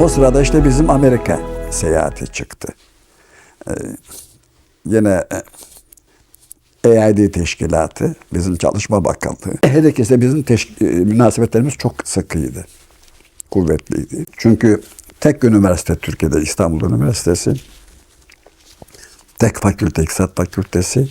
O sırada işte bizim Amerika seyahati çıktı. Ee, yine e, AID teşkilatı, bizim çalışma bakanlığı. Herkese bizim e, münasebetlerimiz çok sıkıydı. Kuvvetliydi. Çünkü tek üniversite Türkiye'de İstanbul Üniversitesi, tek fakülte İktisat Fakültesi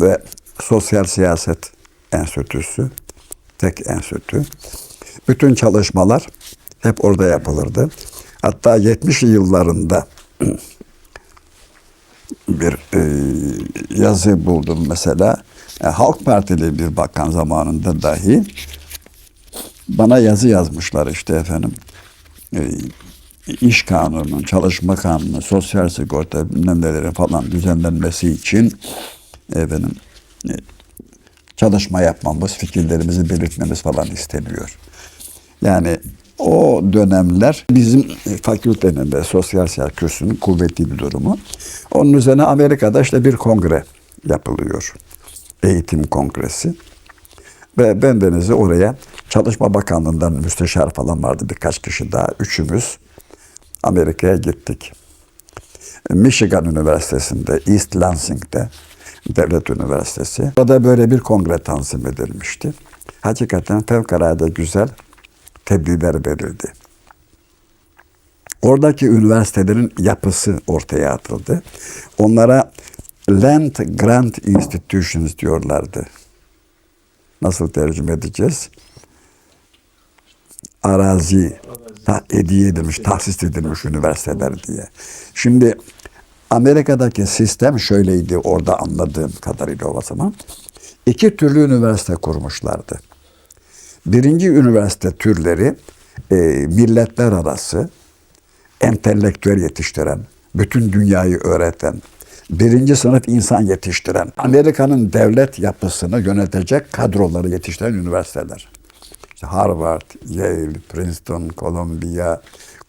ve Sosyal Siyaset Enstitüsü, tek enstitü. Bütün çalışmalar hep orada yapılırdı. Hatta 70 yıllarında bir e, yazı buldum mesela. E, Halk Partili bir bakan zamanında dahi bana yazı yazmışlar işte efendim. E, iş kanunu, çalışma kanunu, sosyal sigorta bilmem falan düzenlenmesi için efendim e, çalışma yapmamız, fikirlerimizi belirtmemiz falan isteniyor. Yani o dönemler bizim fakültenin de sosyal kürsünün kuvvetli bir durumu. Onun üzerine Amerika'da işte bir kongre yapılıyor. Eğitim kongresi. Ve ben denizi oraya Çalışma Bakanlığı'ndan müsteşar falan vardı birkaç kişi daha. Üçümüz Amerika'ya gittik. Michigan Üniversitesi'nde, East Lansing'de devlet üniversitesi. Orada böyle bir kongre tanzim edilmişti. Hakikaten fevkalade güzel tebliğler verildi. Oradaki üniversitelerin yapısı ortaya atıldı. Onlara Land Grant Institutions diyorlardı. Nasıl tercüme edeceğiz? Arazi ta, hediye edilmiş, tahsis edilmiş üniversiteler diye. Şimdi Amerika'daki sistem şöyleydi orada anladığım kadarıyla o zaman. İki türlü üniversite kurmuşlardı. Birinci üniversite türleri e, milletler arası entelektüel yetiştiren, bütün dünyayı öğreten, birinci sınıf insan yetiştiren, Amerika'nın devlet yapısını yönetecek kadroları yetiştiren üniversiteler. İşte Harvard, Yale, Princeton, Columbia,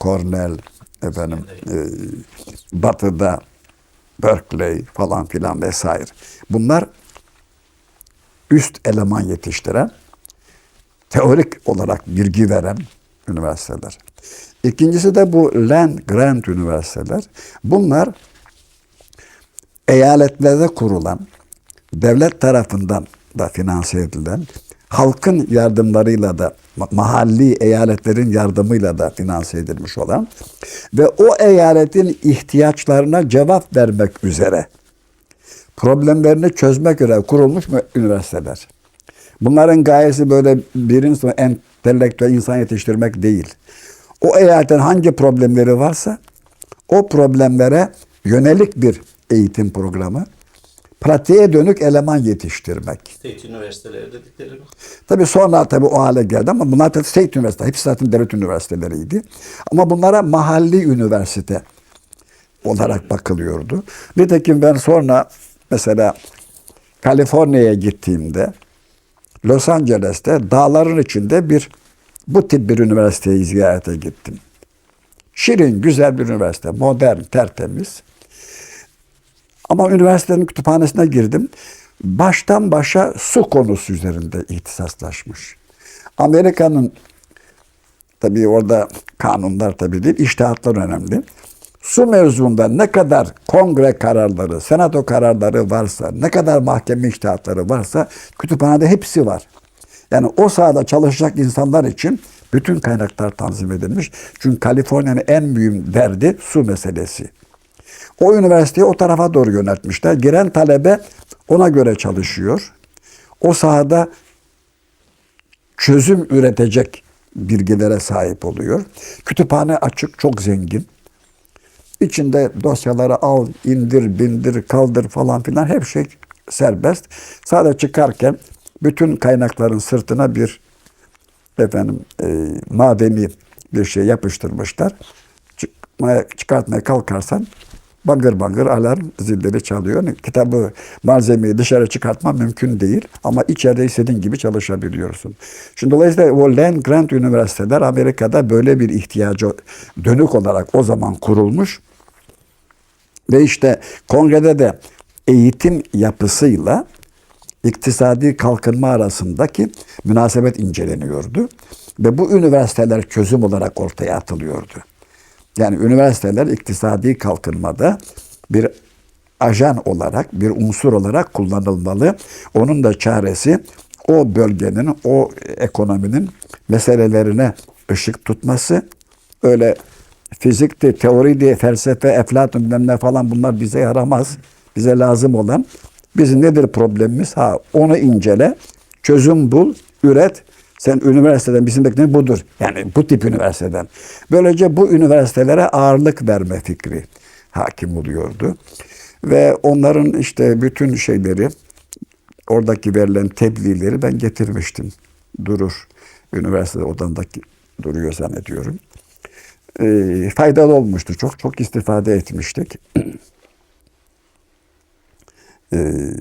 Cornell, efendim, e, Batı'da Berkeley falan filan vesaire. Bunlar üst eleman yetiştiren, teorik olarak bilgi veren üniversiteler. İkincisi de bu land grant üniversiteler. Bunlar eyaletlerde kurulan, devlet tarafından da finanse edilen, halkın yardımlarıyla da mahalli eyaletlerin yardımıyla da finanse edilmiş olan ve o eyaletin ihtiyaçlarına cevap vermek üzere problemlerini çözmek üzere kurulmuş üniversiteler. Bunların gayesi böyle birinci sınıf entelektüel insan yetiştirmek değil. O eyaletin hangi problemleri varsa o problemlere yönelik bir eğitim programı, pratiğe dönük eleman yetiştirmek. State üniversiteleri dedikleri bu. Tabii sonra tabii o hale geldi ama bunlar tabii state üniversite, hepsi zaten devlet üniversiteleriydi. Ama bunlara mahalli üniversite olarak bakılıyordu. Nitekim ben sonra mesela Kaliforniya'ya gittiğimde Los Angeles'te dağların içinde bir bu tip bir üniversiteyi ziyarete gittim. Şirin, güzel bir üniversite, modern, tertemiz. Ama üniversitenin kütüphanesine girdim. Baştan başa su konusu üzerinde ihtisaslaşmış. Amerika'nın tabii orada kanunlar tabii değil, iştihatlar önemli. Su mevzuunda ne kadar kongre kararları, senato kararları varsa, ne kadar mahkeme iştihatları varsa kütüphanede hepsi var. Yani o sahada çalışacak insanlar için bütün kaynaklar tanzim edilmiş. Çünkü Kaliforniya'nın en mühim derdi su meselesi. O üniversiteyi o tarafa doğru yöneltmişler. Giren talebe ona göre çalışıyor. O sahada çözüm üretecek bilgilere sahip oluyor. Kütüphane açık, çok zengin. İçinde dosyaları al, indir, bindir, kaldır falan filan her şey serbest. Sadece çıkarken bütün kaynakların sırtına bir efendim e, madeni bir şey yapıştırmışlar. Çıkmaya, çıkartmaya kalkarsan bangır bangır alarm zilleri çalıyor. Kitabı, malzemeyi dışarı çıkartma mümkün değil. Ama içeride istediğin gibi çalışabiliyorsun. Şimdi dolayısıyla o land grant üniversiteler Amerika'da böyle bir ihtiyacı dönük olarak o zaman kurulmuş. Ve işte kongrede de eğitim yapısıyla iktisadi kalkınma arasındaki münasebet inceleniyordu. Ve bu üniversiteler çözüm olarak ortaya atılıyordu. Yani üniversiteler iktisadi kalkınmada bir ajan olarak, bir unsur olarak kullanılmalı. Onun da çaresi o bölgenin, o ekonominin meselelerine ışık tutması. Öyle fizikti, teoriydi, felsefe, eflatun bilmem ne falan bunlar bize yaramaz. Bize lazım olan bizim nedir problemimiz? Ha onu incele, çözüm bul, üret. Sen üniversiteden bizim beklediğimiz budur. Yani bu tip üniversiteden. Böylece bu üniversitelere ağırlık verme fikri hakim oluyordu. Ve onların işte bütün şeyleri, oradaki verilen tebliğleri ben getirmiştim. Durur. Üniversite odamdaki duruyor zannediyorum. Ee, faydalı olmuştu. Çok çok istifade etmiştik. Ee,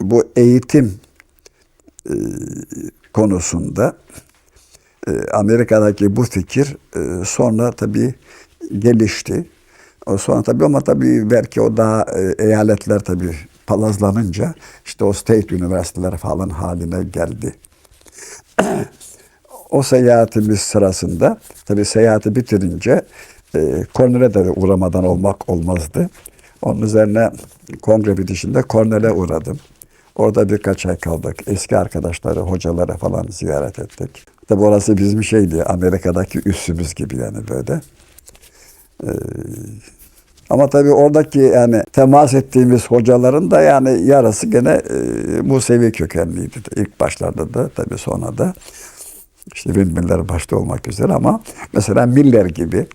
bu eğitim e, konusunda e, Amerika'daki bu fikir e, sonra tabii gelişti. O sonra tabii ama tabii belki o daha eyaletler tabii palazlanınca işte o state üniversiteler falan haline geldi. o seyahatimiz sırasında tabii seyahati bitirince e, Cornell'e de uğramadan olmak olmazdı. Onun üzerine kongre bitişinde Cornell'e uğradım. Orada birkaç ay kaldık. Eski arkadaşları, hocalara falan ziyaret ettik. Tabi orası bizim şeydi, Amerika'daki üssümüz gibi yani böyle. Ee, ama tabii oradaki yani temas ettiğimiz hocaların da yani yarısı gene e, Musevi kökenliydi. İlk başlarda da tabii sonra da işte Windmiller başta olmak üzere ama mesela Miller gibi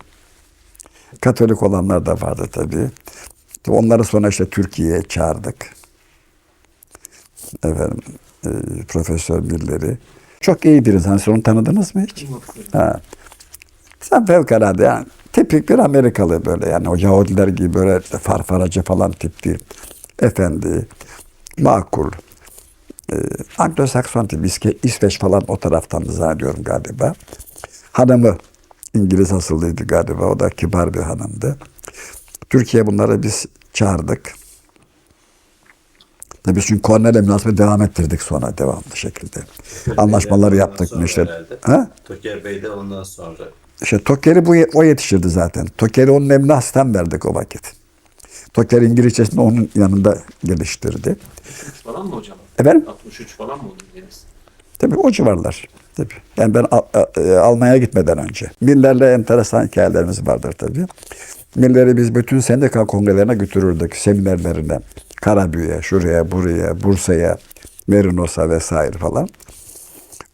Katolik olanlar da vardı tabii. Onları sonra işte Türkiye'ye çağırdık. Efendim, e, Profesör Miller'i. Çok iyi bir insan. Siz onu tanıdınız mı hiç? Ha. Sen fevkalade yani tipik bir Amerikalı böyle yani o Yahudiler gibi böyle farfaracı falan tip değil. Efendi, makul. E, Anglo-Sakson tip, İske- İsveç falan o taraftan zannediyorum galiba. Hanımı İngiliz asıllıydı galiba. O da kibar bir hanımdı. Türkiye bunları biz çağırdık. Tabii çünkü Cornell'e münasebet devam ettirdik sonra devamlı şekilde. Anlaşmaları yaptık mı işte. herhalde. Ha? Toker Bey de ondan sonra. İşte Toker'i bu, o yetiştirdi zaten. Toker'i onun emrine asistan verdik o vakit. Toker İngilizcesini onun yanında geliştirdi. falan mı hocam? Efendim? 63 falan mı deniz? Tabii o civarlar. Tabii. Yani ben Al- e, Almanya'ya gitmeden önce. Millerle enteresan hikayelerimiz vardır tabii. Milleri biz bütün sendika kongrelerine götürürdük, seminerlerine. Karabüye, şuraya, buraya, Bursa'ya, Merinos'a vesaire falan.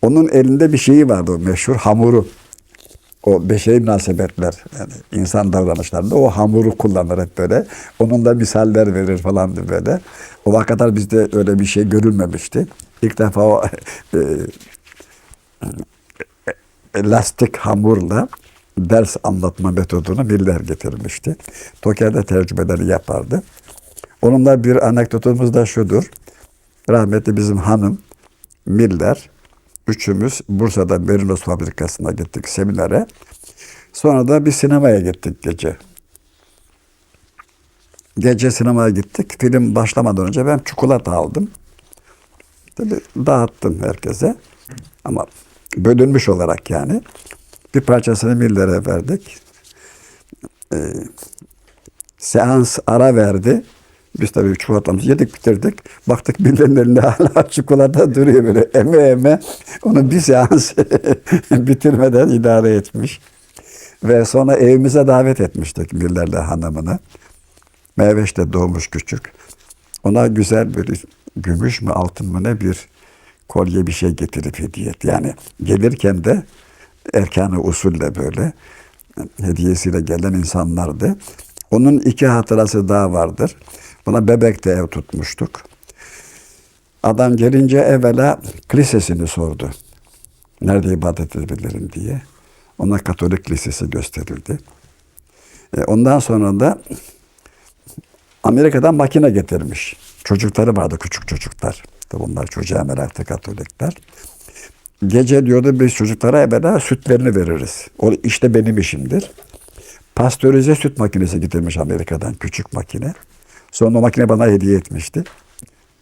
Onun elinde bir şeyi vardı o meşhur hamuru. O beşeri münasebetler yani insan davranışlarında o hamuru kullanır hep böyle. Onun da misaller verir falan böyle. O kadar bizde öyle bir şey görülmemişti. İlk defa o e, lastik hamurla ders anlatma metodunu Miller getirmişti. Toker de tercümeleri yapardı. Onunla bir anekdotumuz da şudur. Rahmetli bizim hanım Miller, üçümüz Bursa'da Merinos fabrikasına gittik seminere. Sonra da bir sinemaya gittik gece. Gece sinemaya gittik. Film başlamadan önce ben çikolata aldım. Tabii dağıttım herkese. Ama bölünmüş olarak yani. Bir parçasını Miller'e verdik. Ee, seans ara verdi. Biz tabii çikolatamızı yedik bitirdik. Baktık Miller'in elinde hala çikolata duruyor böyle eme eme. Onu bir seans bitirmeden idare etmiş. Ve sonra evimize davet etmiştik Miller'le hanımını. Meyveş'te doğmuş küçük. Ona güzel bir gümüş mü altın mı ne bir kolye bir şey getirip hediye etti. Yani gelirken de erkanı usulle böyle hediyesiyle gelen insanlardı. Onun iki hatırası daha vardır. Buna bebekte ev tutmuştuk. Adam gelince evvela kilisesini sordu. Nerede ibadet edebilirim diye. Ona Katolik lisesi gösterildi. E, ondan sonra da Amerika'dan makine getirmiş. Çocukları vardı küçük çocuklar. Tabi bunlar çocuğa meraklı Katolikler. Gece diyordu biz çocuklara evvela sütlerini veririz. O işte benim işimdir. pastörize süt makinesi getirmiş Amerika'dan. Küçük makine. Sonra o makine bana hediye etmişti.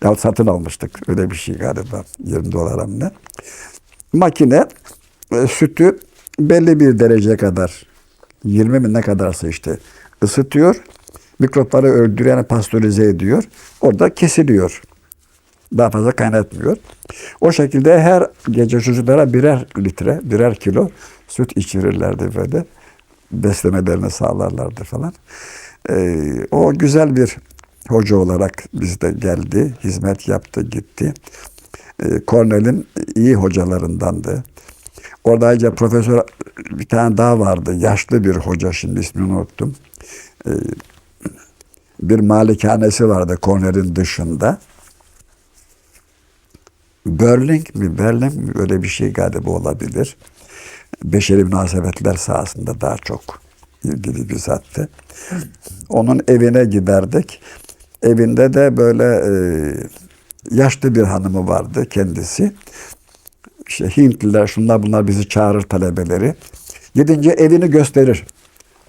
Ya satın almıştık. Öyle bir şey galiba. 20 dolar hem ne. Makine e, sütü belli bir derece kadar 20 mi ne kadarsa işte ısıtıyor. Mikropları yani pastörize ediyor. Orada kesiliyor. Daha fazla kaynatmıyor. O şekilde her gece çocuklara birer litre, birer kilo süt içirirlerdi böyle. Beslemelerini sağlarlardı falan. Ee, o güzel bir hoca olarak bizde geldi. Hizmet yaptı, gitti. Ee, Cornell'in iyi hocalarındandı. Orada ayrıca profesör bir tane daha vardı. Yaşlı bir hoca şimdi ismini unuttum. Ee, bir malikanesi vardı Cornell'in dışında. Berling mi, Berling mi öyle bir şey galiba olabilir. Beşeri münasebetler sahasında daha çok ilgili bir zattı. Onun evine giderdik. Evinde de böyle e, yaşlı bir hanımı vardı kendisi. İşte Hintliler şunlar bunlar bizi çağırır talebeleri. Gidince evini gösterir.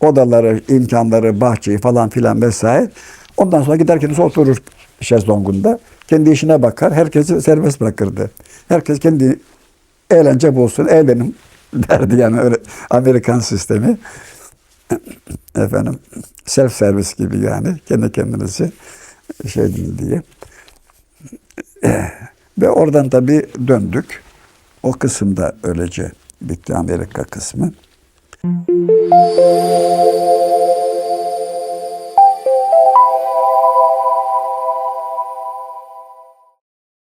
Odaları, imkanları, bahçeyi falan filan vesaire. Ondan sonra gider kendisi oturur şezlongunda. Kendi işine bakar. Herkesi serbest bırakırdı. Herkes kendi eğlence bulsun, eğlenim derdi yani öyle Amerikan sistemi. Efendim self servis gibi yani kendi kendinizi şey diye. Ve oradan tabii döndük. O kısımda öylece bitti Amerika kısmı.